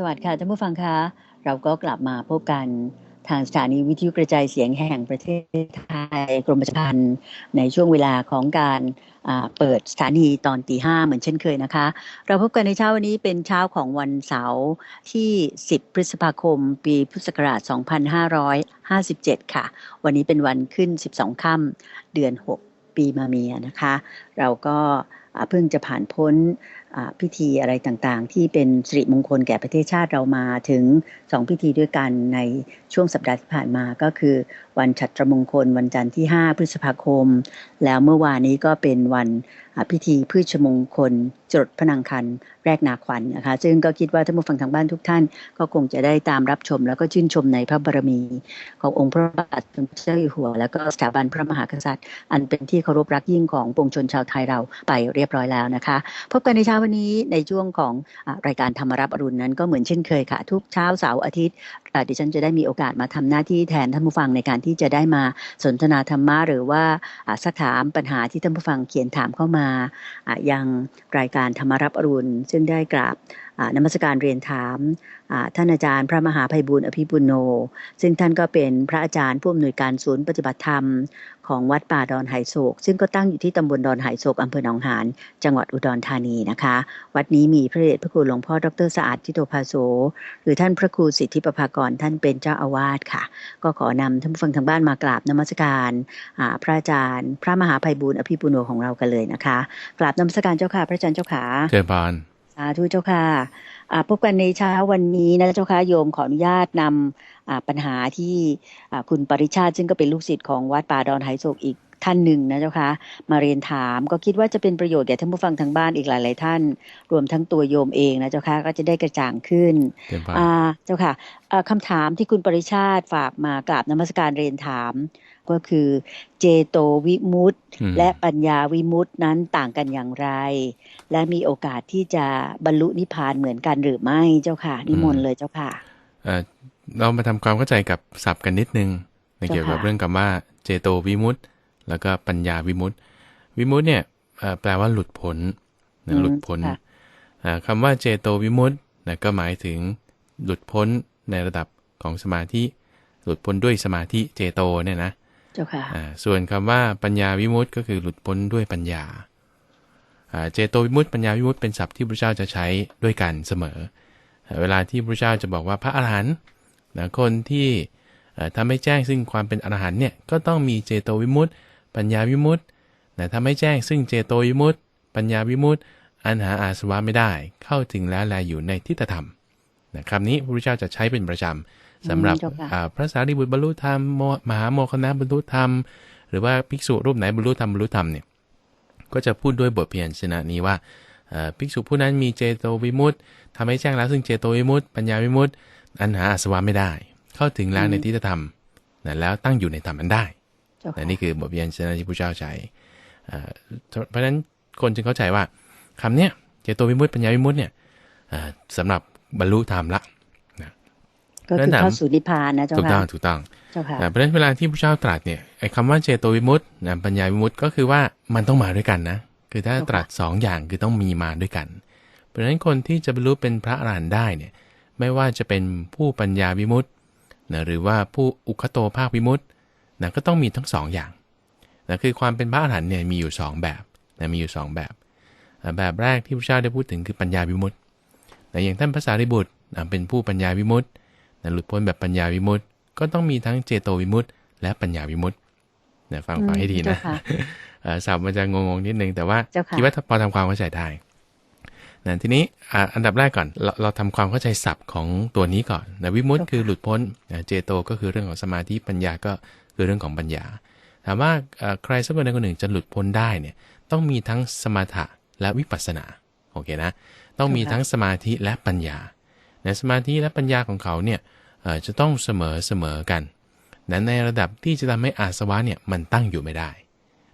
สวัสดิ์ค่ะท่านผู้ฟังคะเราก็กลับมาพบกันทางสถานีวิทยุกระจายเสียงแห่งประเทศไทยกรมประชาพันธ์ในช่วงเวลาของการเปิดสถานีตอนตีห้าเหมือนเช่นเคยนะคะ เราพบกันในเช้าวันนี้เป็นเช้าของวันเสาร์ที่ 10 พฤษภาคม ปีพุทธศักราช 2557 ค่ะ วันนี้เป็นวันขึ้น 12 ค่ำเดือน 6 ปีมาเมียนะคะ เราก็เพิ่งจะผ่านพ้นพิธีอะไรต่างๆ ที่เป็นสิริมงคลแก่ประเทศชาติเรามาถึงสองพิธีด้วยกันในช่วงสัปดาห์ที่ผ่านมาก็คือ วันฉัตรมงคล วันจันทร์ที่ 5 พฤษภาคม แล้วเมื่อวานนี้ก็เป็นวันพิธีพืชมงคลจรดพระนางคันแรกนาขวัญนะคะ ซึ่งก็คิดว่าท่านผู้ฟังทางบ้านทุกท่าน ก็คงจะได้ตามรับชม แล้วก็ชื่นชมในพระบารมี ขององค์พระบาทสมเด็จเจ้าอยู่หัว แล้วก็สถาบันพระมหากษัตริย์ อันเป็นที่เคารพรักยิ่งของปวงชนชาวไทยเราไปเรียบร้อยแล้วนะคะ พบกันในเช้าวันนี้ในช่วงของอรายการธรรมรับอรุณนั้นก็เหมือนเช่นเคยค่ะ ทุกเช้าเสาร์อาทิตย์ดิฉันจะได้มีโอกาสมาทำหน้าที่แทนท่านผู้ฟังในการที่จะได้มาสนทนาธรรมะหรือว่าสักถามปัญหาที่ท่านผู้ฟังเขียนถามเข้ามาอ่ายังรายการธรรมรับอรุณ ซึ่งได้กราบนมัสการเรียนถามท่านอาจารย์ พระมหาภัยบุญอภิปุโน ซึ่งท่านก็เป็นพระอาจารย์ผู้อำนวยการศูนย์ปฏิบัติธรรมของวัดป่าดอนไหโศก ซึ่งก็ตั้งอยู่ที่ตำบลดอนไหโศกอำเภอหนองหานจังหวัดอุดรธานีนะคะ วัดนี้มีพระเดชพระคุณหลวงพ่อดรสะอาดทิโตภาโสหรือท่านพระครูสิทธิประภากรท่านเป็นเจ้าอาวาสค่ะ ก็ขอนำท่านผู้ฟังทางบ้านมากราบนมัสการอ่าพระอาจารย์ พระมหาภัยบูลย์อภิปุโนของเรากันเลยนะคะกราบนมัสการเจ้าค่ะ พระอาจารย์เจ้าขาเจริญพรสาธุเจ้าค่ะอ่าพบกันในเช้าวันนี้นะเจ้าค่ะโยมขออนุญาตนำอ่าปัญหาที่อ่าคุณปริชาติซึ่งก็เป็นลูกศิษย์ของวัดป่าดอนไหโศกอีก ท่านหนึ่งนะเจ้าค่ะมาเรียนถามก็คิดว่าจะเป็นประโยชน์แก่ท่านผู้ฟังทางบ้านอีกหลาย ๆ ท่าน รวมทั้งตัวโยมเองนะเจ้าค่ะก็จะได้กระจ่างขึ้นเจริญพรอ่าเจ้าค่ะอ่าคำถามที่คุณปริชาติฝากมากราบนมัสการเรียนถาม ก็คือเจโตวิมุตติอืมและปัญญาวิมุตตินั้นต่างกันอย่างไร และมีโอกาสที่จะบรรลุนิพพานเหมือนกันหรือไม่เจ้าค่ะ นิมนต์เลยเจ้าค่ะเอ่อเรามาทำความเข้าใจกับศัพท์กันนิดนึงในเกี่ยวกับเจ้าค่ะเรื่องคำว่าเจโตวิมุตต์ แล้วก็ปัญญาวิมุตต์วิมุตต์เนี่ยเอ่อแปลว่าหลุดพ้นนะหลุดพ้นค่ะอ่าคำว่าเจโตวิมุตต์นะก็หมายถึงหลุดพ้นในระดับของสมาธิ หลุดพ้นด้วยสมาธิเจโตเนี่ยนะเจ้าค่ะอ่าส่วนคำว่าปัญญาวิมุตต์ก็คือหลุดพ้นด้วยปัญญาอ่าเจโตวิมุตต์ปัญญาวิมุตต์เป็นศัพท์ที่พระเจ้าจะใช้ด้วยกันเสมออ่าเวลาที่พระเจ้าจะบอกว่าพระอรหันต์นะคนที่เอ่อทำให้แจ้งซึ่งความเป็นอรหันต์เนี่ยก็ต้องมีเจโตวิมุตต์ ปัญญาวิมุตต์นะทำให้แจ้งซึ่งเจโตวิมุตต์ปัญญาวิมุตต์อันหาอาสวะไม่ได้ เข้าถึงแล้วแลอยู่ในทิฏฐธรรมนะคำนี้พระพุทธเจ้าจะใช้เป็นประจำสำหรับอืมเจ้าค่ะอ่าพระสารีบุตรบรรลุธรรมโมมหาโมคคณะบรรลุธรรม หรือว่าภิกษุรูปไหนบรรลุธรรมบรรลุธรรมเนี่ยก็จะพูดด้วยบทเพียรชนะนี้ว่าเอ่อภิกษุผู้นั้นมีเจโตวิมุตต์ทำให้แจ้งแล้วซึ่งเจโตวิมุตต์ปัญญาวิมุตต์อันหาอาสวะไม่ได้ เข้าถึงแล้วในทิฏฐธรรมนะแล้วตั้งอยู่ในธรรมนั้นได้เจ้า นะค่ะนี่คือบทเพียรชนะที่พระเจ้าใช้เอ่อเพราะฉะนั้นคนจึงเข้าใจว่าคำเนี้ยเจโตวิมุตต์ปัญญาวิมุตต์เนี่ยเอ่อสำหรับบรรลุธรรมละก็คือเข้าสู่นิพพานนะเจ้าถูกต้อค่ะงถูกต้องเจ้าค่ะนะเพราะฉะนั้นเวลาที่พระเจ้าตรัสเนี่ยไอ้คำว่าเจโตวิมุตต์นะปัญญาวิมุตต์ก็คือว่ามันต้องมาด้วยกันนะคือถ้าเจ้าค่ะตรัสสองอย่างคือต้องมีมาด้วยกัน เพราะฉะนั้นคนที่จะบรรลุเป็นพระอรหันต์ได้เนี่ยไม่ว่าจะเป็นผู้ปัญญาวิมุตต์นะหรือว่าผู้อุคโตภาควิมุตต์ นะก็ต้องมีทั้งสองอย่างนะคือความเป็นพระอรหันต์เนี่ยมีอยู่สองแบบนะมีอยู่สองแบบอ่าแบบแรกที่พระเจ้าได้พูดถึงคือปัญญาวิมุตต์นะอย่างท่านพระสารีบุตรนะเป็นผู้ปัญญาวิมุตต์นะหลุดพ้นแบบปัญญาวิมุตต์ก็ต้องมีทั้งเจโตวิมุตต์และปัญญาวิมุตต์นะฟังฟังให้ดีนะเจ้าค่ะเอ่อศัพท์มันจะงงๆนิดนึงแต่ว่าเจ้าค่ะคิดว่าพอทำความเข้าใจได้นะทีนี้อ่าอันดับแรกก่อนเราเราทำความเข้าใจศัพท์ของตัวนี้ก่อนนะวิมุตต์คือหลุดพ้นนะเจโตก็คือเรื่องของสมาธิปัญญาก็ คือเรื่องของปัญญาทถามว่าเอ่อใครสักคนใดคนหนึ่งจะหลุดพ้นได้เนี่ยต้องมีทั้งสมถะและวิปัสสนาโอเคนะต้องมีทั้งสมาธิและปัญญาในสมาธิและปัญญาของเขาเนี่ยเอ่อจะต้องเสมอเสมอกันนะในระดับที่จะทำให้อาสวะเนี่ยมันตั้งอยู่ไม่ได้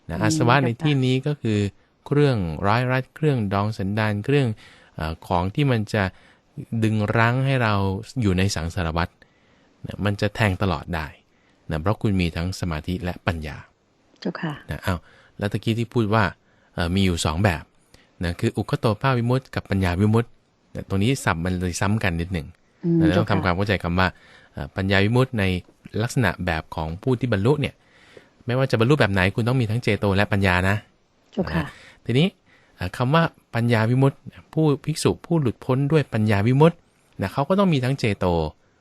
นะอาสวะในที่นี้ก็คือเครื่องร้ายรัดเครื่องดองสันดานเครื่องเออของที่มันจะดึงรั้งให้เราอยู่ในสังสารวัฏนะมันจะแทงตลอดได้ นะเพราะคุณมีทั้งสมาธิและปัญญาเจ้าค่ะนะอ้าวแล้วตะกี้ที่พูดว่าเอ่อมีอยู่ 2 แบบนะคืออุคโตภาพวิมุตติกับปัญญาวิมุตตินะตรงนี้สับมันเลยซ้ำกันนิดหนึ่งอืมนะต้องเจ้าค่ะทำความเข้าใจคำว่าเอ่อปัญญาวิมุตติในลักษณะแบบของผู้ที่บรรลุเนี่ยไม่ว่าจะบรรลุแบบไหนคุณต้องมีทั้งเจโตและปัญญานะเจ้าค่ะทีนี้เอ่อคำว่าปัญญาวิมุตติผู้ภิกษุผู้หลุดพ้นด้วยปัญญาวิมุตตินะเขาก็ต้องมีทั้งเจโต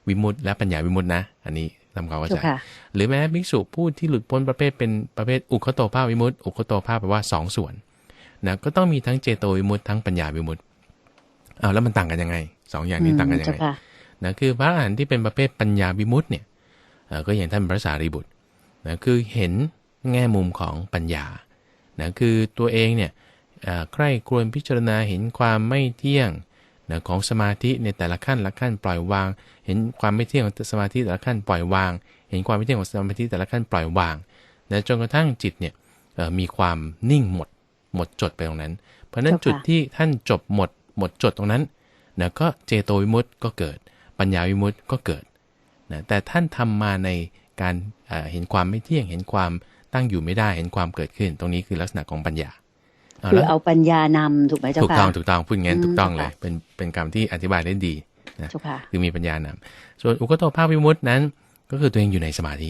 วิมุตติและปัญญาวิมุตตินะ อันนี้ ทำความเข้าเจ้าใจค่ะหรือแม้ภิกษุผู้ที่หลุดพ้นประเภทเป็นประเภทอุคโตภาพวิมุตติอุคโตภาพแปลว่าสองส่วนนะก็ต้องมีทั้งเจโตวิมุตติทั้งปัญญาวิมุตติอ้าวแล้วมันต่างกันยังไงสองอย่างนี้ต่างกันยังเจ้าไงค่ะนะคือพระอรหันต์ที่เป็นประเภทปัญญาวิมุตติเนี่ยเอ่อก็อย่างท่านพระสารีบุตรนะคือเห็นแง่มุมของปัญญานะคือตัวเองเนี่ยเอ่อใคร่ครวญพิจารณาเห็นความไม่เที่ยง นะของสมาธิในแต่ละขั้นละขั้นปล่อยวาง เห็นความไม่เที่ยงของสมาธิแต่ละขั้นปล่อยวาง เห็นความไม่เที่ยงของสมาธิแต่ละขั้นปล่อยวางนะจนกระทั่งจิตเนี่ยมีความนิ่งหมด หมดจดไปตรงนั้น เพราะฉะนั้นจุดที่ท่านจบหมด หมดจดตรงนั้นนะก็เจโตวิมุตติก็เกิด ปัญญาวิมุตติก็เกิดนะแต่ท่านทำมาในการเห็นความไม่เที่ยง เห็นความตั้งอยู่ไม่ได้ เห็นความเกิดขึ้น ตรงนี้คือลักษณะของปัญญา คือละเอาปัญญานำถูกไหมเจ้าถูกค่ะต้องถูกต้องพูดงั้นอืมถูกต้องเลยเจ้าค่ะเป็นเป็นคำที่อธิบายได้ดีนะเจ้าค่ะคือมีปัญญานำส่วนอุคโตภาพวิมุตตินั้น ก็คือตัวเองอยู่ในสมาธิ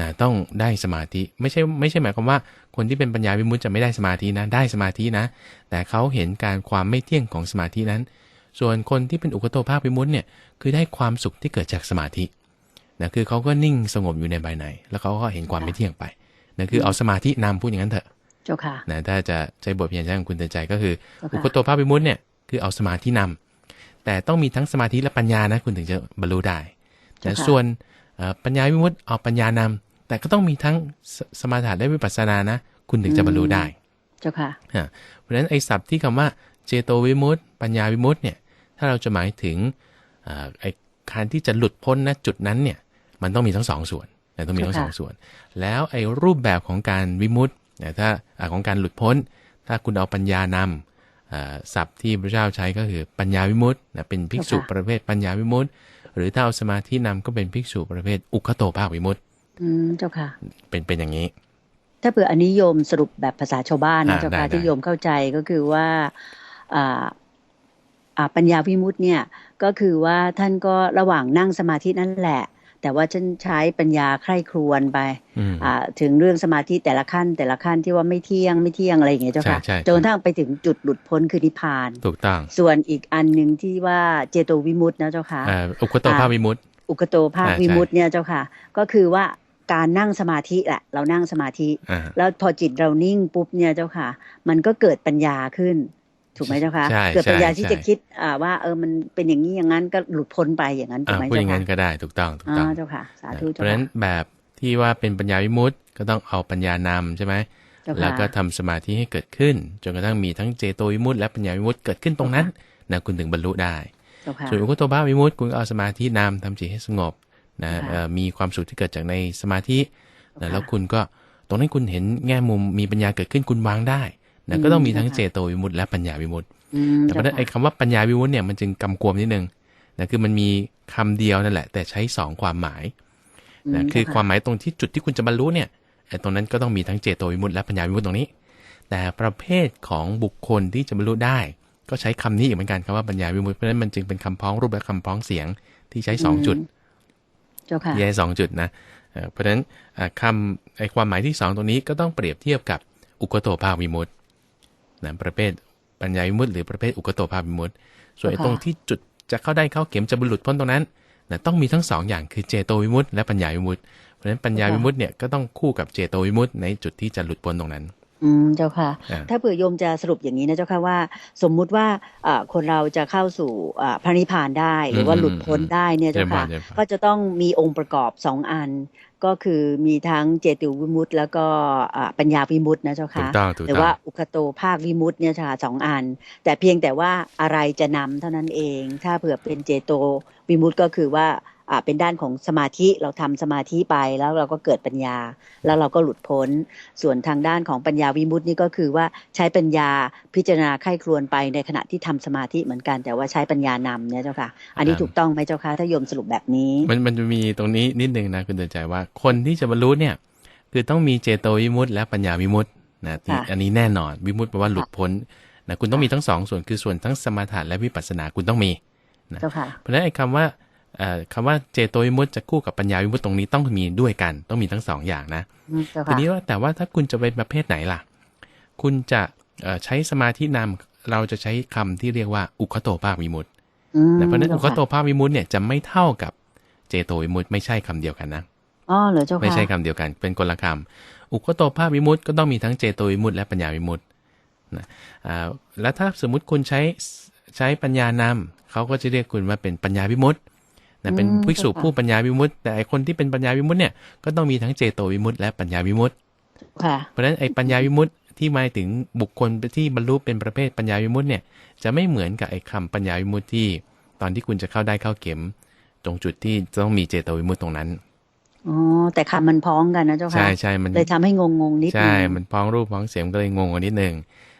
นะต้องได้สมาธิไม่ใช่ไม่ใช่หมายความว่าคนที่เป็นปัญญาวิมุตติจะไม่ได้สมาธินะได้สมาธินะ แต่เขาเห็นการความไม่เที่ยงของสมาธินั้น ส่วนคนที่เป็นอุคโตภาพวิมุตติเนี่ยคือได้ความสุขที่เกิดจากสมาธินะคือเขาก็นิ่งสงบอยู่ในภายใน แล้วเขาก็เห็นความไม่เที่ยงไปนะคือเอาสมาธินำพูดอย่างนั้นเถอะ เจ้าค่ะนะถ้าจะใช้บทเพียนใช้ของคุณเตือนใจก็คือเจ้าค่ะอุคโตภาพวิมุตติเนี่ยคือเอาสมาธินำแต่ต้องมีทั้งสมาธิและปัญญานะคุณถึงจะบรรลุได้แต่ส่วนเอ่อปัญญาวิมุตติเอาปัญญานำแต่ก็ต้องมีทั้งสสมาธิและวิปัสสนานะ คุณถึงจะบรรลุได้ เจ้าค่ะอะเพราะฉะนั้นไอ้ศัพท์ที่คำว่าเจโตวิมุตติปัญญาวิมุตติเนี่ยถ้าเราจะหมายถึงเอ่อไอ้การที่จะหลุดพ้นณจุดนั้นเนี่ยมันต้องมีทั้งสองส่วนนะต้องมีทั้งสองค่ะส่วน แล้วไอ้รูปแบบของการวิมุตติ นะถ้าอ่าของการหลุดพ้น ถ้าคุณเอาปัญญานำอ่าศัพท์ที่พระเจ้าใช้ก็คือปัญญาวิมุตตินะเป็นภิกษุประเภทปัญญาวิมุตติหรือถ้าเอาสมาธินำก็เป็นภิกษุประเภทอุคโตภาควิมุตติอืมเจ้าค่ะ เป็นเป็นอย่างนี้ ถ้าเผื่ออันนี้โยมสรุปแบบภาษาชาวบ้านนะอ่าเจ้าได้ค่ะได้ที่โยมเข้าใจก็คือว่าอ่าอ่าปัญญาวิมุตติเนี่ยก็คือว่าท่านก็ระหว่างนั่งสมาธินั่นแหละ แต่ว่าฉันใช้ปัญญาใคร่ครวญไปอืมอ่าถึงเรื่องสมาธิแต่ละขั้น แต่ละขั้นที่ว่าไม่เที่ยงไม่เที่ยงอะไรอย่างเงี้ยเจ้าค่ะใช่ใช่จนกระทั่งไปถึงจุดหลุดพ้นคือนิพพานถูกต้องส่วนอีกอันหนึ่งที่ว่าเจโตวิมุตตินะเจ้าค่ะอ่าอุคโตภาควิมุตติอุกโตภาคอ่าใช่วิมุตติเนี่ยเจ้าค่ะ ก็คือว่าการนั่งสมาธิแหละเรานั่งสมาธิอ่าแล้วพอจิตเรานิ่งปุ๊บเนี่ยเจ้าค่ะ มันก็เกิดปัญญาขึ้น ถูกไหมเจ้าค่ะใช่เกิดปัญญาใช่ที่ใช่จะคิดอ่าว่าเออมันเป็นอย่างนี้อย่างนั้นก็หลุดพ้นไปอย่างนั้นถูกอ่าไหมพูดอเจ้าย่างค่ะนั้นก็ได้ถูกต้องถูกอ่าต้องเจ้าค่ะสาธุเพเจ้าราะฉะนั้นค่ะแบบที่ว่าเป็นปัญญาวิมุตติก็ต้องเอาปัญญานำใช่ไหมเจ้าค่ะแล้วก็ทำสมาธิให้เกิดขึ้น จนกระทั่งมีทั้งเจโตวิมุตติและปัญญาวิมุตติเกิดขึ้นตรงนั้นนะคุณถึงบรรลุได้เจ้าค่ะส่วนอุคโตภาพวิมุตติคุณก็เอาสมาธินำทำจิตให้สงบนะค่ะเอ่อมีความสุขที่เกิดจากในสมาธิค่ะนะแล้วคุณก็ตรงนั้นคุณเห็นแง่มุมมีปัญญาเกิดขึ้นคุณวางได้ นะอืมก็ต้องมีทั้งค่ะเจโตวิมุตติและปัญญาวิมุตติอืมแต่เพราะฉะนั้นไอ้เจ้าค่ะคำว่าปัญญาวิมุตติเนี่ยมันจึงกำกวมนิดนึงนะคือมันมีคำเดียวนั่นแหละ แต่ใช้สองความหมายนะมคือเจ้ความหมายตรงที่จุดที่คุณจะบรรลุเนี่ยไอ้ตรงนั้นก็ต้องมีทั้งเจโตวิมุตติและปัญญาวิมุตติตรงนี้ แต่ประเภทของบุคคลที่จะบรรลุได้ ก็ใช้คำนี้อีกเหมือนกันคำว่าปัญญาวิมุตติเพราะฉะนั้นมันจึงเป็นคำพ้องรูปและคำพ้องเสียงที่ใช้สองจุดเจ้าค่ะแยกสองจุดนะเอ่อเพราะฉะนั้นอ่าคำไอความหมายที่สองตรงนี้ก็ต้องเปรียบเทียบกับอุกโตภาควิมุตติ นะประเภทปัญญาวิมุตติหรือประเภทอุกโตภาควิมุตติส่วนไอ้ค่ะตรงที่จุดจะเข้าได้เข้าเข็มจะบรรลุพ้นตรงนั้นนะต้องมีทั้งสองอย่างคือเจโตวิมุตติและปัญญาวิมุตติเพราะฉะนั้นปัญญาวิมุตติเนี่ยก็ต้องคู่กับเจโตวิมุตติในจุดที่จะหลุดพ้นตรงนั้น อืมเจ้าค่ะอ่าถ้าเผื่อโยมจะสรุปอย่างนี้นะเจ้าค่ะว่า สมมุติว่าอ่าคนเราจะเข้าสู่อ่าพระนิพพานได้ หรือว่าอืมหลุดพ้นได้เนี่ยเจริเจ้าญพรค่ะเจริญพรก็จะต้องมีองค์ประกอบสองอัน ก็คือมีทั้งเจติวิมุตติแล้วก็อ่าปัญญาวิมุตตินะเจ้าถูค่ะกต้องถูกหรือต้องว่าอุคโตภาควิมุตติเนี่ยค่ะสองอัน แต่เพียงแต่ว่าอะไรจะนำเท่านั้นเอง ถ้าเผื่อเป็นเจโตวิมุตติก็คือว่าอ่า เป็นด้านของสมาธิเราทำสมาธิไปแล้วเราก็เกิดปัญญา แล้วเราก็หลุดพ้น ส่วนทางด้านของปัญญาวิมุตตินี่ก็คือว่าใช้ปัญญาพิจารณาไข้ครวนไปในขณะที่ทำสมาธิเหมือนกัน แต่ว่าใช้ปัญญานำเนี่ยเจ้าค่ะ อันนี้ครับถูกต้องไหมเจ้าค่ะถ้าโยมสรุปแบบนี้ มันมันจะมีตรงนี้นิดนึงนะคุณเตือนใจว่าคนที่จะบรรลุเนี่ย คือต้องมีเจโตวิมุตต์และปัญญาวิมุตต์นะที่ค่ะอันนี้แน่นอนวิมุตต์แปลว่าหลุดพ้นนะคุณต้องมีทั้งสองส่วนคือส่วนทั้งสมถะและวิปัสสนาคุณต้องมีเจ้าค่ะเพราะฉะนั้นไอ้คำว่าเอ่อ คำว่าเจโตวิมุตต์จะคู่กับปัญญาวิมุตต์ตรงนี้ต้องมีด้วยกัน ต้องมีทั้งสองอย่างนะอืมเจ้าทีค่ะนี้ว่าแต่ว่าถ้าคุณจะเป็นประเภทไหนล่ะ คุณจะเอ่อใช้สมาธินำเราจะใช้คำที่เรียกว่าอุคโตภาควิมุตต์อืมนะเพราะฉะนั้นอุเจ้าคโตภาควิมุตต์เนี่ยจะไม่เท่ากับเจโตวิมุตต์ไม่ใช่คำเดียวกันนะอ๋อเหรอเจ้าค่ะไม่ใช่คำเดียวกัน เป็นคนละคำอุคโตภาควิมุตต์ก็ต้องมีทั้งเจโตวิมุตต์และปัญญาวิมุตต์นะอ่าแล้วถ้าสมมุติคุณใช้ใช้ปัญญานำเขาก็จะเรียกคุณว่าเป็นปัญญาวิมุตต์ นะเป็นภิกษุผู้ปัญญาวิมุตต์แต่ไอคนที่เป็นปัญญาวิมุตต์เนี่ยก็ต้องมีทั้งเจโตวิมุตต์และปัญญาวิมุตต์ค่ะเพราะฉะนั้นไอ้ปัญญาวิมุตติที่หมายถึงบุคคลที่บรรลุเป็นประเภทปัญญาวิมุตติเนี่ยจะไม่เหมือนกับไอ้คำปัญญาวิมุตติที่ ตอนที่คุณจะเข้าได้เข้าเข็ม ตรงจุดที่จะต้องมีเจตวิมุตติตรงนั้นอ๋อแต่คำมันพ้องกันนะเจ้าค่ะใช่ใช่มันเลยทำให้งงงๆนิดนึงใช่มันพ้องรูปพ้องเสียงก็เลยงงกันนิดนึง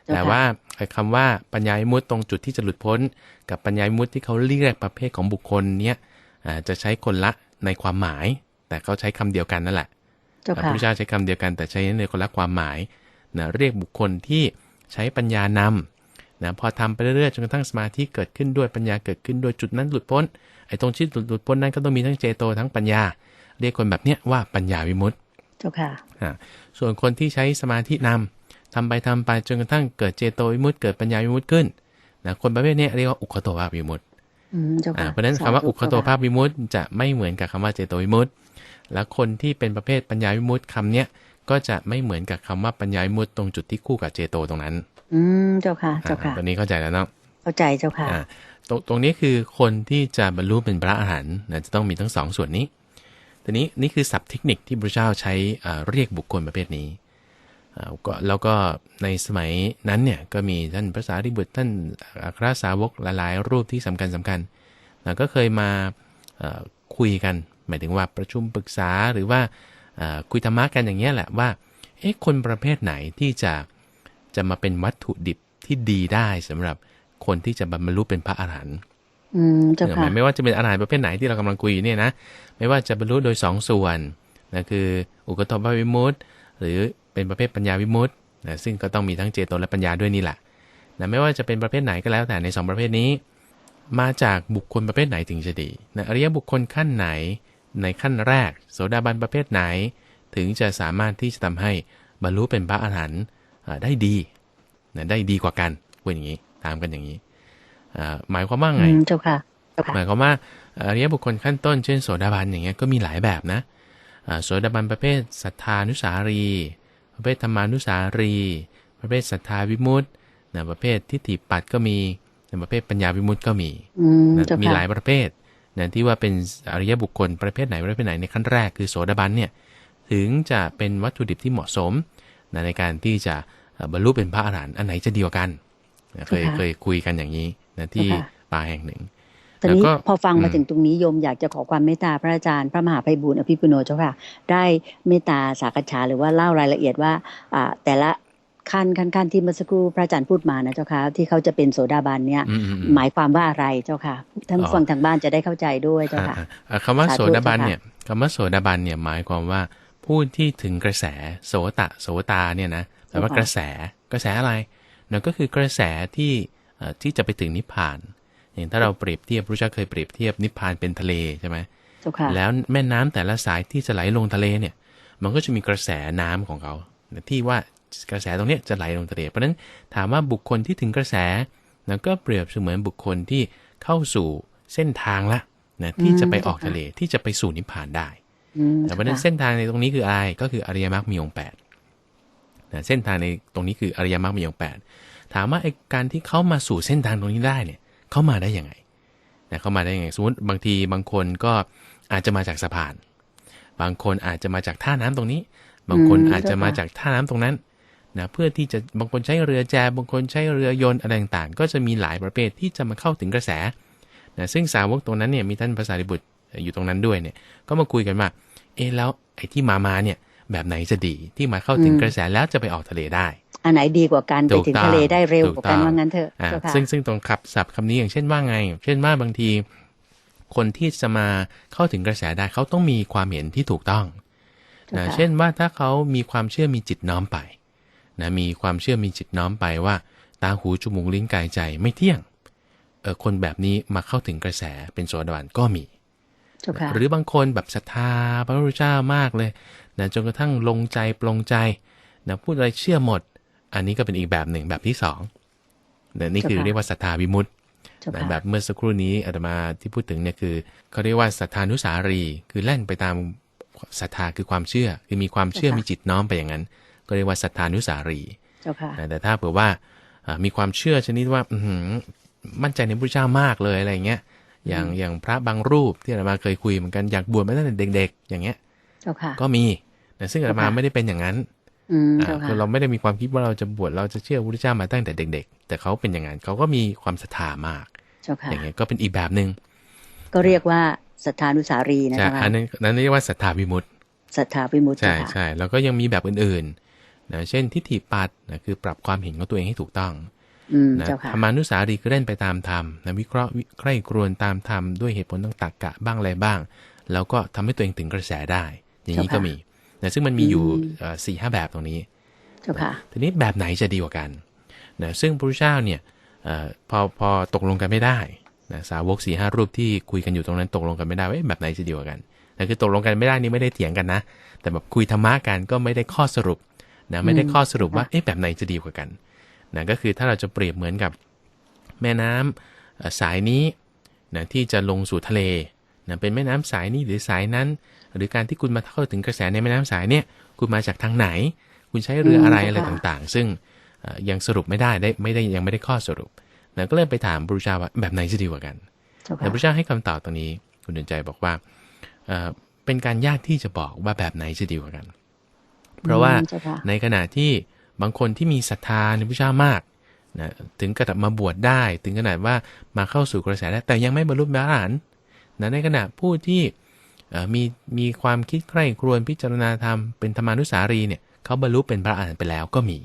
เจ้าค่ะแต่ว่าไอ้คำว่าปัญญาวิมุตติตรงจุดที่จะหลุดพ้น กับปัญญาวิมุตติที่เขาเรียกประเภทของบุคคลเนี้ยอ่า จะใช้คนละในความหมาย แต่เขาใช้คำเดียวกันนั่นแหละเจ้าพระค่ะพุทธเจ้าใช้คำเดียวกันแต่ใช้ในคนละความหมายนะเรียกบุคคลที่ใช้ปัญญานำนะพอทำไปเรื่อยๆจนกระทั่งสมาธิเกิดขึ้นด้วยปัญญาเกิดขึ้นด้วยจุดนั้นหลุดพ้นไอ้ตรงที่หลุดหลุดพ้นนั้นก็ต้องมีทั้งเจโตทั้งปัญญา เรียกคนแบบเนี้ยว่าปัญญาวิมุตติเจ้าค่ะอ่าส่วนคนที่ใช้สมาธินำทำไปทำไปจนกระทั่งเกิดเจโตวิมุตติเกิดปัญญาวิมุตติขึ้นนะคนประเภทเนี้ยเรียกว่าอุคโตภาพวิมุตติอืม เจ้าอ่าค่ะเพราะฉะนั้นคำว่าอุคโตภาพวิมุตติจะไม่เหมือนกับคำว่าเจโตวิมุตติแล้วคนที่เป็นประเภทปัญญาวิมุตติคำเนี้ยก็จะไม่เหมือนกับคำว่าปัญญาวิมุตติตรงจุดที่คู่กับเจโตตรงนั้น อืมเจ้าค่ะ เจ้าอ่าค่ะตรงนี้เข้าใจแล้วเนาะเข้าใจเจ้าค่ะอ่าตรงตรงนี้คือคนที่จะบรรลุเป็นพระอรหันต์นะจะต้องมีทั้งสองส่วนนี้ทีนี้นี่คือศัพท์เทคนิคที่พระเจ้าใช้อ่าเรียกบุคคลประเภทนี้อ่าก็ แล้วก็ในสมัยนั้นเนี่ยก็มีท่านพระสารีบุตรท่านอัครสาวกหลายๆ รูปที่สำคัญสำคัญนะก็เคยมาเอ่อคุยกัน หมายถึงว่าประชุมปรึกษาหรือว่าเอ่อคุยธรรมะกันอย่างเงี้ยแหละว่าเอ๊ะคนประเภทไหนที่จะจะมาเป็นวัตถุดิบที่ดีได้สำหรับคนที่จะบรรลุเป็นพระอรหันต์อืมเจ้าเห็นไหค่ะมไม่ว่าจะเป็นอรหันต์ประเภทไหนที่เรากำลังคุยอยู่เนี่ยนะ ไม่ว่าจะบรรลุโดยสองส่วนนะคืออุกตภวิมุตติหรือ เป็นประเภทปัญญาวิมุตตินะซึ่งก็ต้องมีทั้งเจโตและปัญญาด้วยนี่แหละนะไม่ว่าจะเป็นประเภทไหนก็แล้วแต่ในสองประเภทนี้ มาจากบุคคลประเภทไหนถึงจะดีนะอริยบุคคลขั้นไหน ในขั้นแรก โสดาบันประเภทไหน ถึงจะสามารถที่จะทำให้บรรลุเป็นพระอรหันต์อ่าได้ดีนะได้ดีกว่ากันพูดอย่างนี้ตามกันอย่างนี้อ่าหมายความว่าไงอืมเจ้าค่ะเจ้าค่ะหมายความว่าอริยบุคคลขั้นต้นเช่นโสดาบันอย่างเงี้ยก็มีหลายแบบนะอ่าโสดาบันประเภทศรัทธานุสารี ประเภทธรรมานุสารี ประเภทศรัทธาวิมุตตินะประเภททิฏฐิปัตย์ก็มีนะประเภทปัญญาวิมุตติก็มีอืมนะเจ้ามีค่ะหลายประเภทนะที่ว่าเป็นอริยบุคคลประเภทไหนประเภทไหนในขั้นแรกคือโสดาบันเนี่ยถึงจะเป็นวัตถุดิบที่เหมาะสมนะในการที่จะเอ่อบรรลุเป็นพระอรหันต์อันไหนจะเดียวกันนะเคยค่ะเคยคุยกันอย่างนี้นะที่ค่ะป่าแห่งหนึ่ง ตอนนี้แล้วก็พอฟังมาอืมถึงตรงนี้โยมอยากจะขอความเมตตาพระอาจารย์พระมหาไพบูลย์อภิปุโนเจ้าค่ะ ได้เมตตาสักษาหรือว่าเล่ารายละเอียดว่าอ่าแต่ละขั้นขั้นขั้นที่เมื่อสักครู่พระอาจารย์พูดมานะเจ้าค่ะที่เขาจะเป็นโสดาบันเนี่ยอืมอืมอืมหมายความว่าอะไรเจ้าค่ะท่านผู้อ๋อฟังทางบ้านจะได้เข้าใจด้วยเจ้าค่ะอ่าอ่าคำว่าสาธุโสดาบันเจ้าค่ะเนี่ยคำว่าโสดาบันเนี่ยหมายความว่าผู้ที่ถึงกระแสโสตะโสตาเนี่ยนะแปลว่ากระแสกระแสอะไรนั่นก็คือกระแสที่เอ่อที่จะไปถึงนิพพาน อย่างถ้าเราเปรียบเทียบพระเจ้าเคยเปรียบเทียบนิพพานเป็นทะเลใช่ไหมเจ้าค่ะแล้วแม่น้ำแต่ละสายที่จะไหลลงทะเลเนี่ย มันก็จะมีกระแสน้ำของเขาที่ว่ากระแสตรงเนี้ยจะไหลลงทะเล เพราะฉะนั้นถามว่าบุคคลที่ถึงกระแสนะก็เปรียบเสมือนบุคคลที่เข้าสู่เส้นทางละนะที่จะไปออกทะเลที่จะไปสู่นิพพานได้อืมแต่เพราะฉะนั้นเส้นทางในตรงนี้คืออะไรก็คืออริยมรรคมีองค์แปดนะเส้นทางในตรงนี้คืออริยมรรคมีองค์แปดถามว่าไอ้การที่เขามาสู่เส้นทางตรงนี้ได้เนี่ย เขามาได้ยังไงนะเขามาได้ยังไงสมมติบางทีบางคนก็อาจจะมาจากสะพาน บางคนอาจจะมาจากท่าน้ำตรงนี้ บางคนอืมอาจจะมาเจ้าค่ะจากท่าน้ำตรงนั้นนะเพื่อที่จะบางคนใช้เรือแจบางคนใช้เรือยนต์อะไรต่างๆ ก็จะมีหลายประเภทที่จะมาเข้าถึงกระแสนะซึ่งสาวกตรงนั้นเนี่ยมีท่านภาษาริบุตรอยู่ตรงนั้นด้วยเนี่ย ก็มาคุยกันว่า เอ๊ะแล้วไอ้ที่มามาเนี่ยแบบไหนจะดีที่มาเข้าถึงอืมกระแสแล้วจะไปออกทะเลได้ อันไหนดีกว่ากันไปถูกถึงต้องทะเลได้เร็วถูกกว่ากันต้องว่างั้นเถอะอ่าเจ้าค่ะซึ่งซึ่งตรงขับศัพท์คำนี้อย่างเช่นว่าไง เช่นว่าบางที คนที่จะมาเข้าถึงกระแสได้เขาต้องมีความเห็นที่ถูกต้องเจ้านะค่ะเช่นว่าถ้าเขามีความเชื่อมีจิตน้อมไปนะมีความเชื่อมีจิตน้อมไปว่า ตาหูจมูกลิ้นกายใจไม่เที่ยงเออคนแบบนี้มาเข้าถึงกระแสเป็นโสดาบันก็มีเจ้าค่ะหรือบางคนแบบศรัทธาพระพุทธเจ้ามากเลยนะจนกระทั่งลงใจปลงใจนะพูดอะไรเชื่อหมด อันนี้ก็เป็นอีกแบบหนึ่งแบบที่สองนะนี่คือเจ้าค่ะเรียกว่าศรัทธาวิมุตติเจ้านะค่ะแบบเมื่อสักครู่นี้อาตมาที่พูดถึงเนี่ยคือเขาเรียกว่าศรัทธานุสารี คือแล่นไปตามศรัทธาคือความเชื่อ คือมีความเชื่อมีจิตน้อมไปอย่างนั้น ก็เรียกว่าศรัทธานุสารีเจ้าค่ะนะแต่ถ้าเผื่อว่าอ่ามีความเชื่อชนิดว่าอื้อหือมั่นใจในพระเจ้ามากเลยอะไรอย่างเงี้ย อย่างอย่างพระบางรูปที่อาตมาเคยคุยเหมือนกันอยากบวชมาตั้งแต่เด็ก ๆ อย่างเงี้ยเจ้าค่ะก็มีนะซึ่งอาตมาค่ะไม่ได้เป็นอย่างนั้นอืมอ่าเจ้า คือค่ะเราไม่ได้มีความคิดว่าเราจะบวชเราจะเชื่อพระพุทธเจ้ามาตั้งแต่เด็ก ๆ แต่เขาเป็นอย่างนั้นเขาก็มีความศรัทธามากเจ้าค่ะอย่างเงี้ยก็เป็นอีกแบบหนึ่งก็เรียกว่าศรัทธานุสารีนะใช่เจ้าค่ะอันนั้นนั้นเรียกว่าศรัทธาวิมุตติศรัทธาวิมุตติใช่เจ้าค่ะใช่แล้วก็ยังมีแบบอื่นๆนะเช่นทิฏฐิปัดนะคือปรับความเห็นของตัวเองให้ถูกต้องอืมนะเจ้าค่ะธรรมานุสารีคือเล่นไปตามธรรมนะวิเคราะห์วิใคร่ครวญตามธรรมด้วยเหตุผลต่างตรรกะบ้างอะไรบ้าง แล้วก็ทำให้ตัวเองถึงกระแสได้ อย่างนี้เจ้าค่ะก็มี นะซึ่งมันมีอยู่อืมเอ่อสี่ห้าแบบตรงนี้เจ้าค่ะทีนี้แบบไหนจะดีกว่ากันนะซึ่งพระพุทธเจ้าเนี่ยเออพอพอตกลงกันไม่ได้นะสาวกสี่ห้ารูปที่คุยกันอยู่ตรงนั้นตกลงกันไม่ได้ว่าเอ๊ะแบบไหนจะดีกว่ากันนะคือตกลงกันไม่ได้นี่ไม่ได้เถียงกันนะ แต่แบบคุยธรรมะกันก็ไม่ได้ข้อสรุปนะไม่ได้ข้อสรุปว่าเอ๊ะแบบไหนจะดีกว่ากันนะก็คือถ้าเราจะเปรียบเหมือนกับแม่น้ำเอ่อสายนี้นะที่จะลงสู่ทะเลนะเป็นแม่น้ำสายนี้หรือสายนั้น หรือการที่คุณมาเข้าถึงกระแสในแม่น้ำสายเนี่ย คุณมาจากทางไหน คุณใช้เรืออะไรอืมอะไรค่ะต่างๆ ซึ่งเอ่อยังสรุปไม่ได้ได้ไม่ได้ยังไม่ได้ข้อสรุปนะก็เลยไปถามพระพุทธเจ้าว่าแบบไหนจะดีกว่ากันเจ้าแต่ค่ะพระพุทธเจ้าให้คำตอบตรงนี้ คุณเดินใจบอกว่าเอ่อเป็นการยากที่จะบอกว่าแบบไหนจะดีกว่ากัน เพราะว่าอืมเจ้าค่ะในขณะที่บางคนที่มีศรัทธาในพระเจ้ามากนะถึงกระดับมาบวชได้ ถึงขนาดว่ามาเข้าสู่กระแสได้แต่ยังไม่บรรลุพระอรหันต์นะในขณะผู้ที่เอ่อ มีมีความคิดใคร่ครวญพิจารณาธรรมเป็นธรรมานุสารีเนี่ยเขาบรรลุเป็นพระอรหันต์ไปแล้วก็มี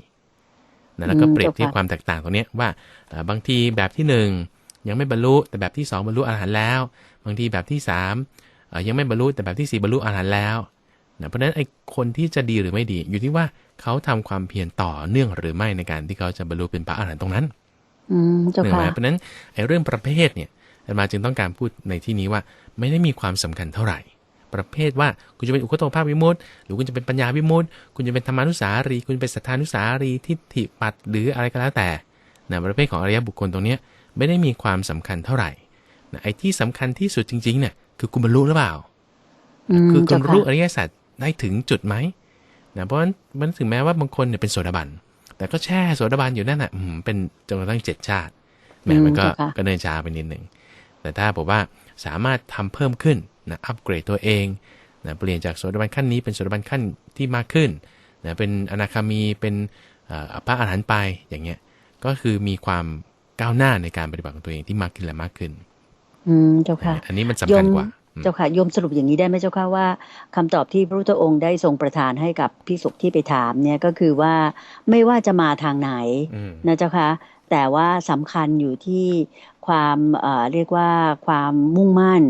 นะแล้วก็อืมเปรียบเทียบเจ้าค่ะความแตกต่างตรงเนี้ยว่าเอ่อบางทีแบบที่หนึ่งยังไม่บรรลุแต่แบบที่สองบรรลุอรหันต์แล้ว บางทีแบบที่สามเอ่อยังไม่บรรลุแต่แบบที่สี่บรรลุอรหันต์แล้วนะเพราะฉะนั้นไอ้คนที่จะดีหรือไม่ดี อยู่ที่ว่าเขาทำความเพียรต่อเนื่องหรือไม่ในการที่เขาจะบรรลุเป็นพระอรหันต์ตรงนั้นอืมเจ้าหนึ่งค่ะไหมเพราะฉะนั้นไอ้เรื่องประเภทเนี่ยอาตมาจึงต้องการพูดในที่นี้ว่าไม่ได้มีความสำคัญเท่าไหร่ ประเภทว่าคุณจะเป็นอุคโตภาควิมุตติหรือคุณจะเป็นปัญญาวิมุตติคุณจะเป็นธรรมานุสารี คุณเป็นสัทธานุสารีทิฏฐิปัดหรืออะไรก็แล้วแต่นะประเภทของอริยบุคคลตรงเนี้ยไม่ได้มีความสำคัญเท่าไหร่นะไอ้ที่สำคัญที่สุดจริงๆเนี่ยคือคุณบรรลุหรือเปล่าอืมคือคุเจ้าณค่ะรู้อริยสัจได้ถึงจุดไหมนะเพราะฉะนั้นมันถึงแม้ว่าบางคนเนี่ยเป็นโสดาบันแต่ก็แช่โสดาบันอยู่นั่นน่ะอืมเป็นจนกระทั่งเจ็ดชาติแหมอืมมันก็เจ้าค่ะก็เนินช้าไปนิดหนึ่ง แต่ถ้าบอกว่าสามารถทำเพิ่มขึ้นนะอัปเกรดตัวเองนะเปลี่ยนจากโสดาบันขั้นนี้เป็นโสดาบันขั้นที่มากขึ้นนะเป็นอนาคามีเป็นเอ่อพระอรหันต์ไปอย่างเงี้ยก็คือมีความก้าวหน้าในการปฏิบัติของตัวเองที่มากขึ้นและมากขึ้น อืมเจ้าค่ะ อันนี้มันสำคัญกว่าอืมเจ้าค่ะโยมสรุปอย่างนี้ได้ไหมเจ้าค่ะว่าคำตอบที่พระพุทธองค์ได้ทรงประทานให้กับพิสุที่ไปถามเนี่ยก็คือว่าไม่ว่าจะมาทางไหนอืมนะเจ้าค่ะแต่ว่าสำคัญอยู่ที่ ความเอ่อเรียกว่าความมุ่งมั่น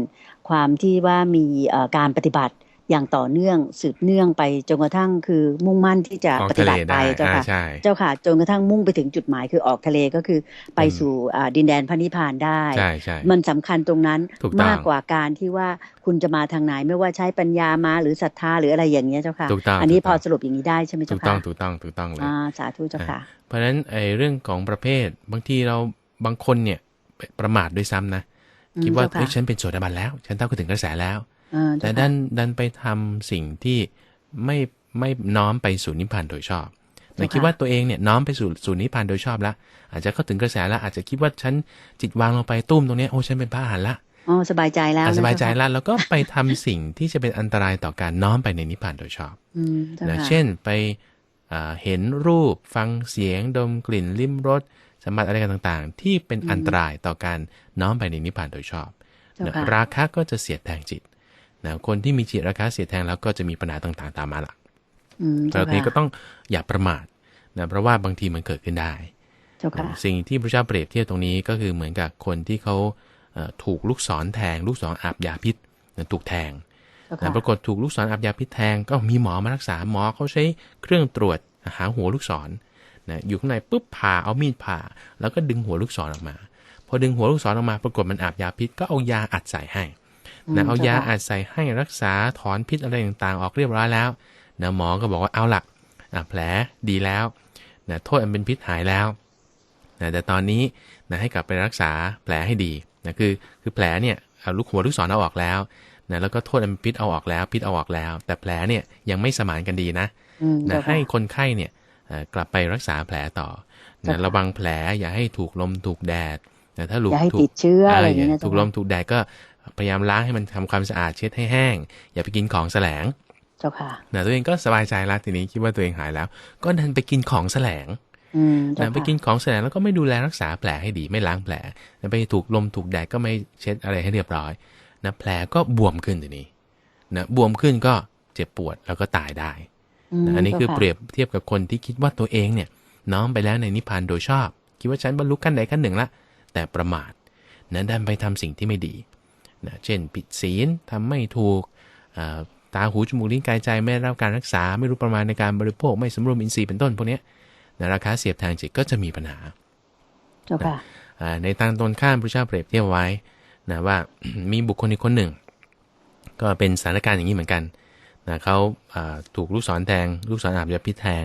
ความที่ว่ามีเอ่อการปฏิบัติอย่างต่อเนื่องสืบเนื่องไปจนกระทั่งคือมุ่งมั่นที่จะออกปฏิทะเลบัติไปได้เจ้าอ่าค่ะใช่เจ้าค่ะจนกระทั่งมุ่งไปถึงจุดหมายคือออกทะเลก็คือไปอืมสู่อ่าดินแดนพระนิพพานได้ใช่ใช่มันสำคัญตรงนั้นถูกต้องมากกว่าการที่ว่าคุณจะมาทางไหนไม่ว่าใช้ปัญญามาหรือศรัทธาหรืออะไรอย่างเงี้ยเจ้าค่ะถูกต้องอันนี้ถูกพต้อองสรุปอย่างนี้ได้ใช่ไหมถูเจ้ากต้อค่ะงถูกต้องถูกต้องเลยอ่าสาธุเจ้าค่ะ เพราะฉะนั้นไอ้เรื่องของประเภทบางทีเราบางคนเนี่ย ประมาทด้วยซ้ำนะอืมคิดว่าเจ้าค่ะเฮ้ยฉันเป็นโสดาบันแล้ว ฉันเท่ากับถึงกระแสแล้วอ่าแต่เจ้าค่ะดันดันไปทำสิ่งที่ไม่ไม่น้อมไปสู่นิพพานโดยชอบนะค่ะคิดว่าตัวเองเนี่ยน้อมไปสู่สู่นิพพานโดยชอบแล้ว อาจจะเข้าถึงกระแสแล้ว อาจจะคิดว่าฉันจิตวางลงไปตุ้มตรงเนี้ยโอ้ฉันเป็นพระอรหันต์ละอ๋อสบายใจแล้วอะนะสบายใจเจ้ค่ะแล้วแล้วก็ไปทำสิ่งที่จะเป็นอันตรายต่อการน้อมไปในนิพพานโดยชอบอืมเจ้านะค่ะเช่นไปอ่าเห็นรูปฟังเสียงดมกลิ่นลิ้มรส สัมผัสอะไรกันต่างๆ ที่เป็นอันตรายต่อการน้อมไปในนิพพานโดยชอบเจ้านะค่ะราคะก็จะเสียดแทงจิตนะคนที่มีจิตราคะเสียดแทงแล้วก็จะมีปัญหาต่างๆ ตามมาละอืมตรเจ้างนี้ค่ะก็ต้องอย่าประมาทนะเพราะว่าบางทีมันเกิดขึ้นได้เจ้าค่ะสิ่งที่พระเจ้าเปรียบเทียบตรงนี้ก็คือเหมือนกับคนที่เขาเอ่อถูกลูกศรแทง ลูกศรอาบยาพิษนะถูกแทงเจ้านะค่ะปรากฏถูกลูกศรอาบยาพิษแทงก็มีหมอมารักษาหมอเขาใช้เครื่องตรวจหาหัวลูกศร นะอยู่ข้างในปุ๊บผ่าเอามีดผ่า แล้วก็ดึงหัวลูกศรออกมา พอดึงหัวลูกศรออกมาปรากฏมันอาบยาพิษก็เอายาอัดใส่ให้นะเอายาอัดใส่ให้รักษาถอนพิษอะไรต่างๆ ออกเรียบร้อยแล้วนะหมอก็บอกว่าเอาละอะแผลดีแล้วนะโทษอันเป็นพิษหายแล้วนะแต่ตอนนี้นะให้กลับไปรักษาแผลให้ดีนะคือคือแผลเนี่ยเอาลูกหัวลูกศรเอาออกแล้วนะแล้วก็โทษอันเป็นพิษเอาออกแล้วพิษเอาออกแล้ว แต่แผลเนี่ยยังไม่สมานกันดีนะอืมนะเจ้าค่ะให้คนไข้เนี่ยเอ่อ กลับไปรักษาแผลต่อเจ้านะค่ะระวังแผลอย่าให้ถูกลมถูกแดดนะถ้าลูอย่าให้ถูติกดเชื้ออะไรอย่างเอเงี้อยนะถูเจ้ากลค่ะมถูกแดดก็พยายามล้างให้มันทำความสะอาดเช็ดให้แห้ง อย่าไปกินของแสลงเจ้าค่ะนะตัวเองก็สบายใจแล้วทีนี้คิดว่าตัวเองหายแล้ว ก็ดันไปกินของแสลงอืมเจ้านะไปค่ะกินของแสลงแล้วก็ไม่ดูแลรักษาแผลให้ดีไม่ล้างแผลนะไปถูกลมถูกแดดก็ไม่เช็ดอะไรให้เรียบร้อยนะแผลก็บวมขึ้นทีนี้นะบวมขึ้นก็เจ็บปวดแล้วก็ตายได้มนะ อันนี้คือจ้าะเปรียบเทียบกับคนที่คิดว่าตัวเองเนี่ย น้อมไปแล้วในนิพพานโดยชอบ คิดว่าฉันบรรลุขั้นใดขั้นหนึ่งละ แต่ประมาทนะดันไปทำสิ่งที่ไม่ดีนะเช่น ผิดศีลทำไม่ถูกอ่าตาหูจมูกลิ้นกายใจไม่ได้รับการรักษา ไม่รู้ประมาณในการบริโภคไม่สำรวมอินทรีย์เป็นต้นพวกเนี้ยนะราคาเสียบทางจิตก็จะมีปัญหาเจ้าค่ะอ่าในทางตรงข้ามพระเจ้าเปรียบเทียบไว้นะว่ามีบุคคลอีกคนหนึ่ง ก็เป็นสถานการณ์อย่างนี้เหมือนกัน นะเขาอ่าถูกลูกศรแทง ลูกศรอาบยาพิษแทง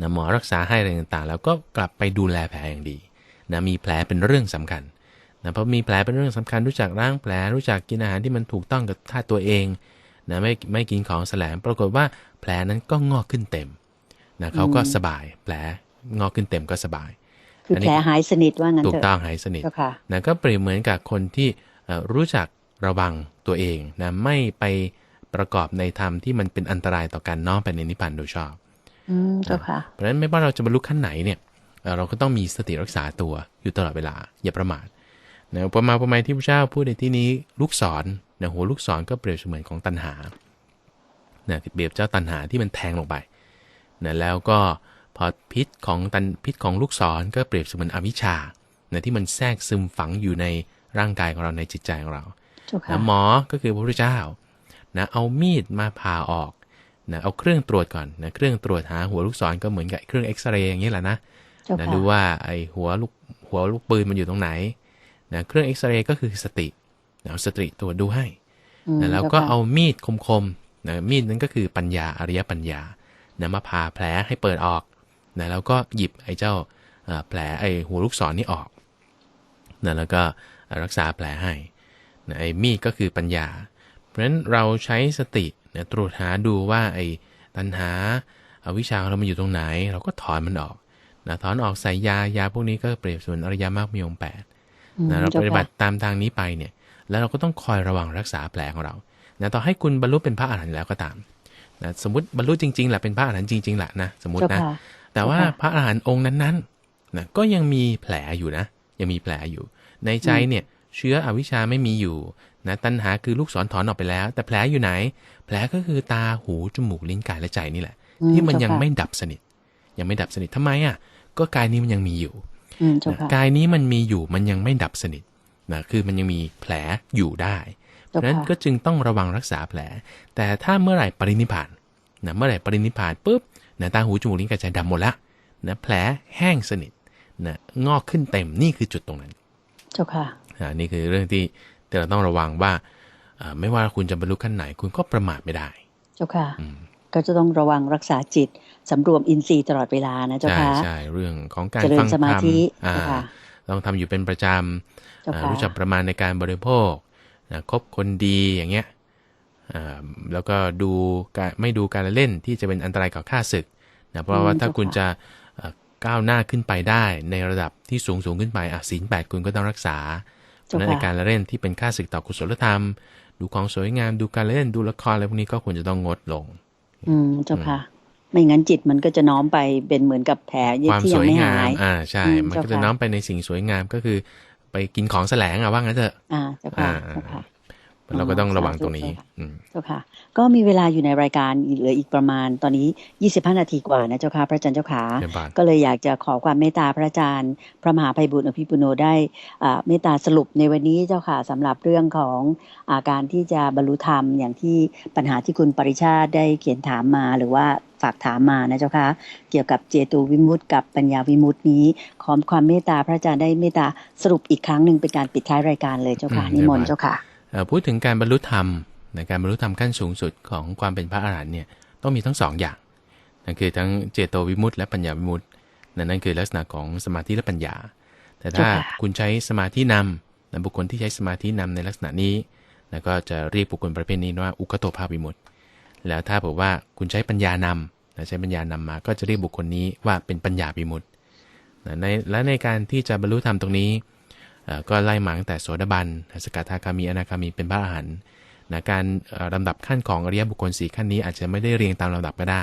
นะหมอรักษาให้อะไรต่างๆ แล้วก็กลับไปดูแลแผลอย่างดีนะมีแผลเป็นเรื่องสำคัญนะเพราะมีแผลเป็นเรื่องสำคัญรู้จักล้างแผลรู้จักกินอาหารที่มันถูกต้องกับท่าตัวเองนะไม่ไม่กินของแสลงปรากฏว่าแผลนั้นก็งอกขึ้นเต็มนะเขาก็สบายแผลงอกขึ้นเต็มก็สบายคืออันแผนี้ลหายสนิทว่างั้นถูเถกอะต้องหายสนิทเจ้าค่ะนะก็เปรียบเหมือนกับคนที่เอ่อรู้จักระวังตัวเองนะไม่ไป ประกอบในธรรมที่มันเป็นอันตรายต่อการน้อมไปในนิพพานโดยชอบอืมเจ้าค่ะเพราะฉะนั้นไม่ว่าเราจะบรรลุขั้นไหนเนี่ยเอ่อเราก็ต้องมีสติรักษาตัวอยู่ตลอดเวลา อย่าประมาทนะอุปมาอุปไมยที่พระเจ้าพูดในที่นี้ลูกศรนะหัวลูกศรก็เปรียบเสมือนของตัณหานะเปรียบเจ้าตัณหาที่มันแทงลงไปนะแล้วก็พอพิษของตันพิษของลูกศรก็เปรียบเสมือนอวิชชานะที่มันแทรกซึมฝังอยู่ในร่างกายของเราในจิตใจของเราเจ้าค่ะนะหมอก็คือพระพุทธเจ้า นะเอามีดมาผ่าออกนะเอาเครื่องตรวจก่อนนะเครื่องตรวจหาหัวลูกศรก็เหมือนกับเครื่องเอ็กซเรย์อย่างนี้แหละนะเจ้านะค่ะดูว่าไอหัวลูกหัวลูกปืนมันอยู่ตรงไหนนะเครื่องเอ็กซเรย์ก็คือสตินะเอาสติตรวจดูให้อืมนะแล้วก็จ้ค่ะเอามีดคมๆนะมีดนั้นก็คือปัญญาอริยปัญญานะมาผ่าแผลให้เปิดออกนะแล้วก็หยิบไอ้เจ้าเอ่อแผลไอ้หัวลูกศรนี่ออกนะแล้วก็รักษาแผลให้นะไอ้มีดก็คือปัญญา เพราะฉะนั้นเราใช้สตินะตรวจหาดูว่าไอ้ตัณหาอาวิชชาของเรามันอยู่ตรงไหน เราก็ถอนมันออกนะถอนออกใส่ยายาพวกนี้ก็เปรียบเสมือนอริยมรรคมีองค์แปดอืมนะเราจ้ปฏิบัติตามทางนี้ไปเนี่ย แล้วเราก็ต้องคอยระวังรักษาแผลของเรานะต่อให้คุณบรรลุเป็นพระอรหันต์แล้วก็ตามนะสมมติบรรลุจริงๆแหละเป็นพระอรหันต์จริงๆแหละนะสมมติเจ้านะค่ะแต่ว่าค่ะพระอรหันต์องค์นั้นๆนะก็ยังมีแผลอยู่นะ ยังมีแผลอยู่ ในใจเนี่ยเชื้ออวิชชาไม่มีอยู่ นะตัณหาคือลูกศรถอนออกไปแล้ว แต่แผลอยู่ไหน แผลก็คือตาหูจมูกลิ้นกายและใจนี่แหละอืที่มันเจ้ายังค่ะไม่ดับสนิท ยังไม่ดับสนิททำไมอะ ก็กายนี้มันยังมีอยู่อืมเจ้านะค่ะกายนี้มันมีอยู่มันยังไม่ดับสนิทนะคือมันยังมีแผลอยู่ได้เพเจ้าราะฉะนั้นค่ะก็จึงต้องระวังรักษาแผล แต่ถ้าเมื่อไหร่ปรินิพพานนะเมื่อไหร่ปรินิพพานปุ๊บนะตาหูจมูกลิ้นกายใจดำหมดละนะแผลแห้งสนิทนะงอกขึ้นเต็มนี่คือจุดตรงนั้น เจ้าค่ะอ่านี่คือเรื่องที่ ที่เราต้องระวังว่าอ่าไม่ว่าคุณจะบรรลุขั้นไหน คุณก็ประมาทไม่ได้ เจ้าค่ะอืมก็จะต้องระวังรักษาจิตสำรวมอินทรีย์ตลอดเวลานะเจ้าใช่ค่ะใช่เรื่องของการเจริญฟังสมาธรรมธิอ่าเจ้าค่ะต้องทำอยู่เป็นประจำเจ้าอ่าค่ะรู้จักประมาณในการบริโภคนะคบคนดีอย่างเงี้ยอ่าแล้วก็ดูการไม่ดูการละเล่นที่จะเป็นอันตรายกับข้าศึกนะเพราะว่าอืมถ้าคุณเจ้าค่ะจะเอ่อก้าวหน้าขึ้นไปได้ในระดับที่สูงสูงขึ้นไปอะศีลแปดคุณก็ต้องรักษาเพราะฉะ นั้นในการละเล่นที่เป็นค่าศึกต่อกุศลธรรม ดูของสวยงามดูการละเล่นดูละครอะไรพวกนี้ก็ควรจะต้องงดลง อืมเจ้าค่ะ ไม่งั้นจิตมันก็จะน้อมไปเป็นเหมือนกับแผลความที่สยังวยไม่งาหามยอ่าใช่อืมมันก็เจ้าจะค่ะน้อมไปในสิ่งสวยงามก็คือ ไปกินของแสลงอะว่างั้นเถอะอ่าเจ้าค่ะอ่า เจ้าค่ะเราก็ต้องระวังสาธุตรงนี้เจ้าค่ะอืมเจ้าค่ะ ก็มีเวลาอยู่ในรายการเหลืออีกประมาณตอนนี้ 25 นาทีกว่านะเจ้าค่ะพระอาจารย์เจ้าขาเชิญบานก็เลยอยากจะขอความเมตตาพระอาจารย์พระมหาภัยบุญอภิปุโนได้อ่าเมตตาสรุปในวันนี้เจ้าค่ะสำหรับเรื่องของอาการที่จะบรรลุธรรมอย่างที่ปัญหาที่คุณปริชาติได้เขียนถามมาหรือว่าฝากถามมานะเจ้าค่ะเกี่ยวกับเจตูวิมุตติกับปัญญาวิมุตตินี้ขอความเมตตาพระอาจารย์ได้เมตตาสรุปอีกครั้งหนึ่งเป็นการปิดท้ายรายการเลยเจ้าค่ะอืมนิมนต์ได้เจ้าค่ะเอ่อ พูดถึงการบรรลุธรรมในการบรรลุธรรมขั้นสูงสุดของความเป็นพระอรหันต์เนี่ยต้องมีทั้งสองอย่างนั่นคือทั้งเจโตวิมุตติและปัญญาวิมุตตินั่นนั่นคือลักษณะของสมาธิและปัญญา แต่ถ้าเจ้าค่ะคุณใช้สมาธินำนะบุคคลที่ใช้สมาธินำในลักษณะนี้แล้วก็จะเรียกบุคคลประเภทนี้ว่าอุคโตภาพวิมุตติแล้วถ้าบอกว่าคุณใช้ปัญญานำนะใช้ปัญญานำมา ก็จะเรียกบุคคลนี้ว่าเป็นปัญญาวิมุตตินะในและในการที่จะบรรลุธรรมตรงนี้เอ่อ ก็ไล่มาตั้งแต่โสดาบันสกทาคามีอนาคามีเป็นพระอรหันต์นะการเอ่อลำดับขั้นของอริยบุคคลสีขั้นนี้อาจจะไม่ได้เรียงตามลำดับก็ได้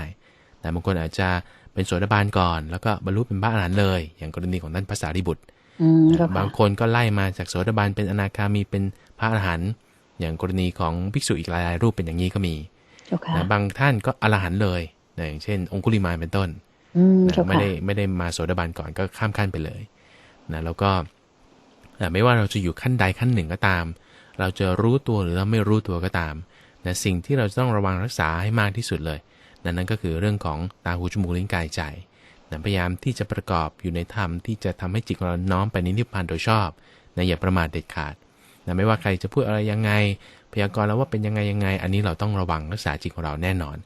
แต่บางคนอาจจะเป็นโสดาบันก่อน แล้วก็บรรลุเป็นพระอรหันต์เลย อย่างกรณีของท่านภาษาริบุตรอืมนะเจ้าค่ะบางคนก็ไล่มาจากโสดาบันเป็นอนาคามีเป็นพระอรหันต์อย่างกรณีของภิกษุอีกหลายๆรูปเป็นอย่างนี้ก็มีเจ้าค่ะนะบางท่านก็อรหันต์เลยนะอย่างเช่น องคุลิมานเป็นต้นอืมนะเจ้าไม่ค่ะได้ไม่ได้มาโสดาบันก่อนก็ข้ามขั้นไปเลยนะแล้วก็เอ่อ ไม่ว่าเราจะอยู่ขั้นใดขั้นหนึ่งก็ตาม เราจะรู้ตัวหรือเราไม่รู้ตัวก็ตามนะสิ่งที่เราจะต้องระวังรักษาให้มากที่สุดเลย นั่นนั่นก็คือเรื่องของตาหูจมูกลิ้นกายใจนะพยายามที่จะประกอบอยู่ในธรรมที่จะทำให้จิตของเราน้อมไปในนิพพานโดยชอบนะอย่าประมาทเด็ดขาดนะไม่ว่าใครจะพูดอะไรยังไง พยากรณ์แล้วว่าเป็นยังไงยังไง อันนี้เราต้องระวังรักษาจิตของเราแน่นอน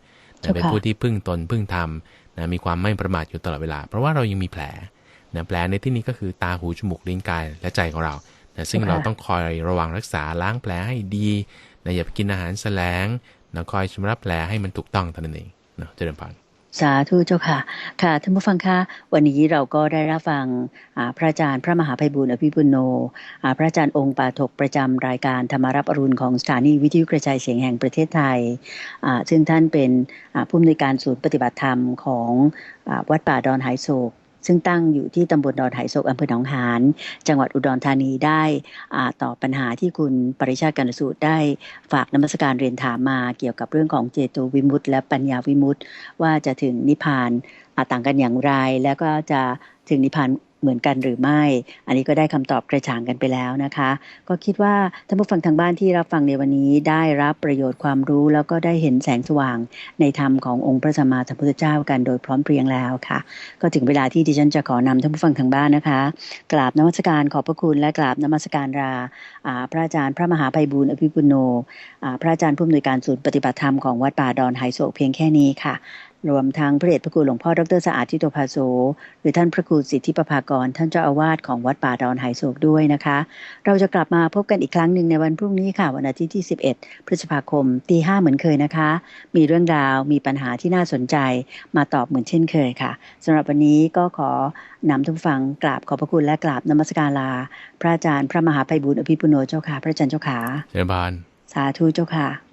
นะเป็นผู้ที่พึ่งตนพึ่งธรรมนะมีความไม่ประมาทอยู่ตลอดเวลา เพราะว่าเรายังมีแผล นะแผลในที่นี้ก็คือตาหูจมูกลิ้นกายและใจของเรานะซึ่งค่ะเราต้องคอยระวังรักษาล้างแผลให้ดีนะอย่าไปกินอาหารแสลงนะคอยชำระแผลให้มันถูกต้องเท่านั้นเองเนาะเจริญพรสาธุเจ้าค่ะ ค่ะท่านผู้ฟังคะวันนี้เราก็ได้รับฟังอ่าพระอาจารย์พระมหาภัยบุญอภิปุโนอ่าพระอาจารย์องค์ปาถกประจำรายการธรรมารับอรุณของสถานีวิทยุกระจายเสียงแห่งประเทศไทยอ่าซึ่งท่านเป็นอ่าผู้อำนวยการศูนย์ปฏิบัติธรรมของอาวัดป่าดอนหายโศก ซึ่งตั้งอยู่ที่ตำบลดอนหโศกอำเภอหนองหาน จังหวัดอุดรธานีได้ต่อปัญหาที่คุณปริชาติการสูตรได้ฝากนมัสการเรียนถามมาเกี่ยวกับเรื่องของเจโตวิมุตติและปัญญาวิมุตติว่าจะถึงนิพพานต่างกันอย่างไร แล้วก็จะถึงนิพพาน เหมือนกันหรือไม่ อันนี้ก็ได้คำตอบกระจ่างกันไปแล้วนะคะ ก็คิดว่าท่านผู้ฟังทางบ้านที่รับฟังในวันนี้ได้รับประโยชน์ความรู้แล้วก็ได้เห็นแสงสว่างในธรรมขององค์พระสัมมาสัมพุทธเจ้ากันโดยพร้อมเพรียงแล้วค่ะ ก็ถึงเวลาที่ดิฉันจะขอนำท่านผู้ฟังทางบ้านนะคะ กราบนมัสการขอบพระคุณและกราบนมัสการราพระอาจารย์พระมหาภัยบูลอภิปุโนพระอาจารย์ผู้อำนวยการศูนย์ปฏิบัติธรรมของวัดป่าดอนไฮโศกเพียงแค่นี้ค่ะ รวมทั้งพระเดชพระคุณหลวงพ่อดรสะอาดทิโตภาโสหรือท่านพระครูสิทธิประภากร ท่านเจ้าอาวาสของวัดป่าดอนไฮโศกด้วยนะคะ เราจะกลับมาพบกันอีกครั้งหนึ่งในวันพรุ่งนี้ค่ะ วันอาทิตย์ที่ 11 พฤษภาคมตีห้าเหมือนเคยนะคะ มีเรื่องราวมีปัญหาที่น่าสนใจมาตอบเหมือนเช่นเคยค่ะสำหรับวันนี้ก็ขอนำทุกฟังกราบขอบพระคุณและกราบนมัสการลา พระอาจารย์พระมหาภัยบุญอภิปุโนเจ้าค่ะ พระอาจารย์เจ้าค่ะเจริญพรสาธุเจ้าค่ะ